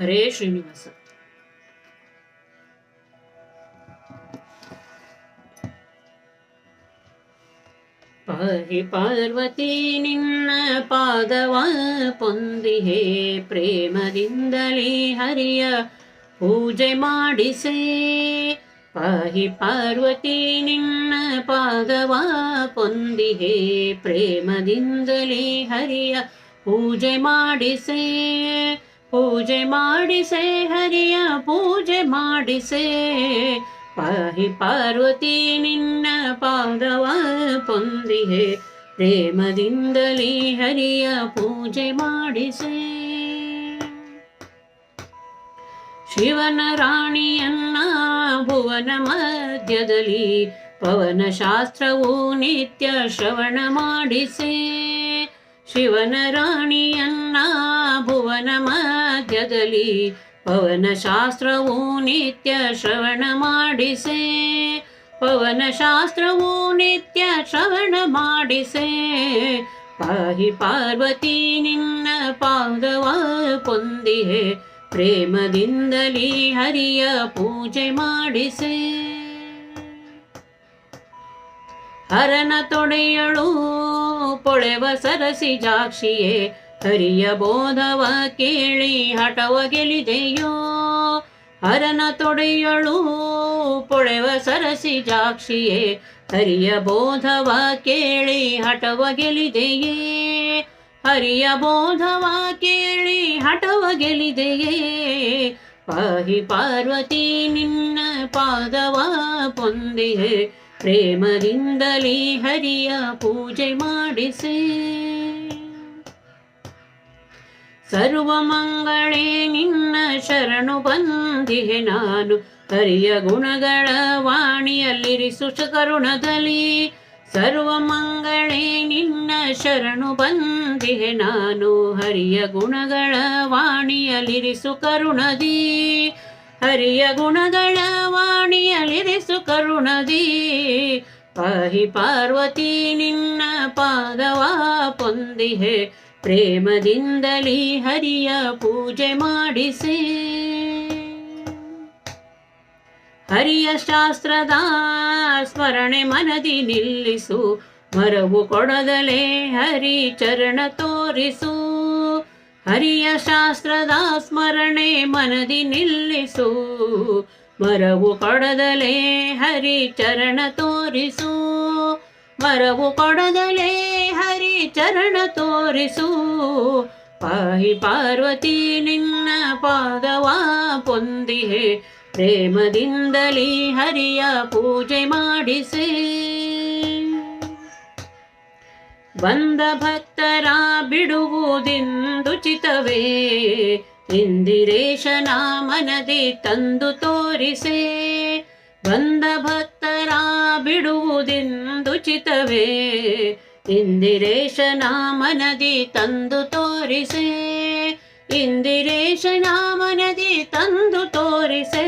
ಹರೇ ಶ್ರೀನಿವಾಸ ಪಾಹಿ ಪಾರ್ವತಿ ನಿನ್ನ ಪಾದವ ಪೊಂದಿಹೆ ಪ್ರೇಮದಿಂದಲೇ ಹರಿಯ ಪೂಜೆ ಮಾಡಿಸೆ. ಪಾಹಿ ಪಾರ್ವತಿ ನಿನ್ನ ಪಾದವ ಪೊಂದಿಹೆ ಪ್ರೇಮದಿಂದಲೇ ಹರಿಯ ಪೂಜೆ ಮಾಡಿಸೆ. ಪೂಜೆ ಮಾಡಿಸೆ, ಹರಿಯ ಪೂಜೆ ಮಾಡಿಸೆ. ಪಾಹಿ ಪಾರ್ವತಿ ನಿನ್ನ ಪಾದವ ಪೊಂದಿಹೆ. ಪ್ರೇಮದಿಂದಲೇ ಹರಿಯ ಪೂಜೆ ಮಾಡಿಸೆ. ಶಿವನ ರಾಣಿಯನ್ನ ಭುವನ ಮಧ್ಯದಲ್ಲಿ ಪವನ ಶಾಸ್ತ್ರವು ನಿತ್ಯ ಶ್ರವಣ ಮಾಡಿಸೆ. ಶಿವನ ರಾಣಿಯನ್ನ ಪವನ ಶಾಸ್ತ್ರವು ನಿತ್ಯ ಶ್ರವಣ ಮಾಡಿಸೆ. ಪವನ ಶಾಸ್ತ್ರವು ನಿತ್ಯ ಶ್ರವಣ ಮಾಡಿಸೆ. ಪಾಹಿ ಪಾರ್ವತಿ ನಿನ್ನ ಪಾದವ ಪೊಂದಿಹೆ. ಪ್ರೇಮದಿಂದಲೇ ಹರಿಯ ಪೂಜೆ ಮಾಡಿಸೆ. ಹರನ ತೊಡೆಯಳು, ಪೊಳೆವ ಸರಸಿ ಜಾಕ್ಷಿಯೇ. ಹರಿಯ ಬೋಧವ ಕೇಳಿ ಹಠವ ಗೆಲಿದೆಯೋ? ಹರನ ತೊಡೆಯಳು ಪೊಳೆವ ಸರಸಿ ಜಾಕ್ಷಿಯೇ? ಹರಿಯ ಬೋಧವ ಕೇಳಿ ಹಠವ ಗೆಲಿದೆಯೇ? ಹರಿಯ ಬೋಧವ ಕೇಳಿ ಹಠವ ಗೆಲಿದೆಯೇ? ಪಾಹಿ ಪಾರ್ವತಿ ನಿನ್ನ ಪಾದವ ಪೊಂದಿಯೇ? ಪ್ರೇಮದಿಂದಲೇ ಹರಿಯ ಪೂಜೆ ಮಾಡಿಸೆ? ಸರ್ವ ಮಂಗಳೇ ನಿನ್ನ ಶರಣು ಬಂದಿಹೆ ನಾನು. ಹರಿಯ ಗುಣಗಳ ವಾಣಿಯಲ್ಲಿರಿಸು ಕರುಣದಲ್ಲಿ. ಸರ್ವ ಮಂಗಳೇ ನಿನ್ನ ಶರಣು ಬಂದಿಹೆ ನಾನು. ಹರಿಯ ಗುಣಗಳ ವಾಣಿಯಲ್ಲಿರಿಸು ಕರುಣದಿ. ಹರಿಯ ಗುಣಗಳ ವಾಣಿಯಲ್ಲಿರಿಸು ಕರುಣದಿ. ಪಾಹಿ ಪಾರ್ವತಿ ನಿನ್ನ ಪಾದವ ಪೊಂದಿಹೆ. ಪ್ರೇಮದಿಂದಲೇ ಹರಿಯ ಪೂಜೆ ಮಾಡಿಸಿ. ಹರಿಯ ಶಾಸ್ತ್ರದ ಸ್ಮರಣೆ ಮನದಿ ನಿಲ್ಲಿಸು, ಮರವು ಕೊಡದಲೇ ಹರಿ ಚರಣ ತೋರಿಸು. ಹರಿಯ ಶಾಸ್ತ್ರದ ಸ್ಮರಣೆ ಮನದಿ ನಿಲ್ಲಿಸು, ಮರವು ಕೊಡದಲೇ ಹರಿ ಚರಣ ತೋರಿಸು. ಮರವು ಕೊಡದಲೇ ಹರಿ ಚರಣ ತೋರಿಸು. ಪಾಹಿ ಪಾರ್ವತಿ ನಿನ್ನ ಪಾದವಾ ಪೊಂದಿಹೆ. ಪ್ರೇಮದಿಂದಲೇ ಹರಿಯ ಪೂಜೆ ಮಾಡಿಸೆ. ಬಂದ ಭಕ್ತರ ಬಿಡುವುದಿಂದು ಚಿತವೇ ಇಂದಿರೇಶನ ಮನದಿ ತಂದು ತೋರಿಸೆ. ಬಂದ ಭಕ್ತರ ಬಿಡುವುದಿಂದು ಚಿತವೇ. ಇಂದಿರೇಶನ ಮನದಿ ತಂದು ತೋರಿಸೆ. ಇಂದಿರೇಶನ ಮನದಿ ತಂದು ತೋರಿಸೆ.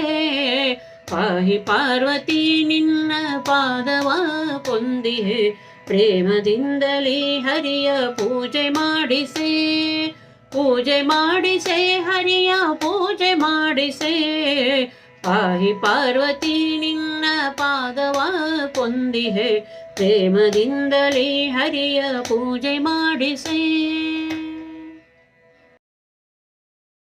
ಪಾಹಿ ಪಾರ್ವತಿ ನಿನ್ನ ಪಾದವ ಪೊಂದಿಹೆ ಪ್ರೇಮದಿಂದಲೇ ಹರಿಯ ಪೂಜೆ ಮಾಡಿಸೆ. ಪೂಜೆ ಮಾಡಿಸೆ, ಹರಿಯ ಪೂಜೆ ಮಾಡಿಸೆ. ಪಾಹಿ ಪಾರ್ವತಿ ನಿನ್ನ ಪಾದವ ಪೊಂದಿಹೆ ಪ್ರೇಮದಿಂದಲೇ ಹರಿಯ ಪೂಜೆ ಮಾಡಿಸೆ.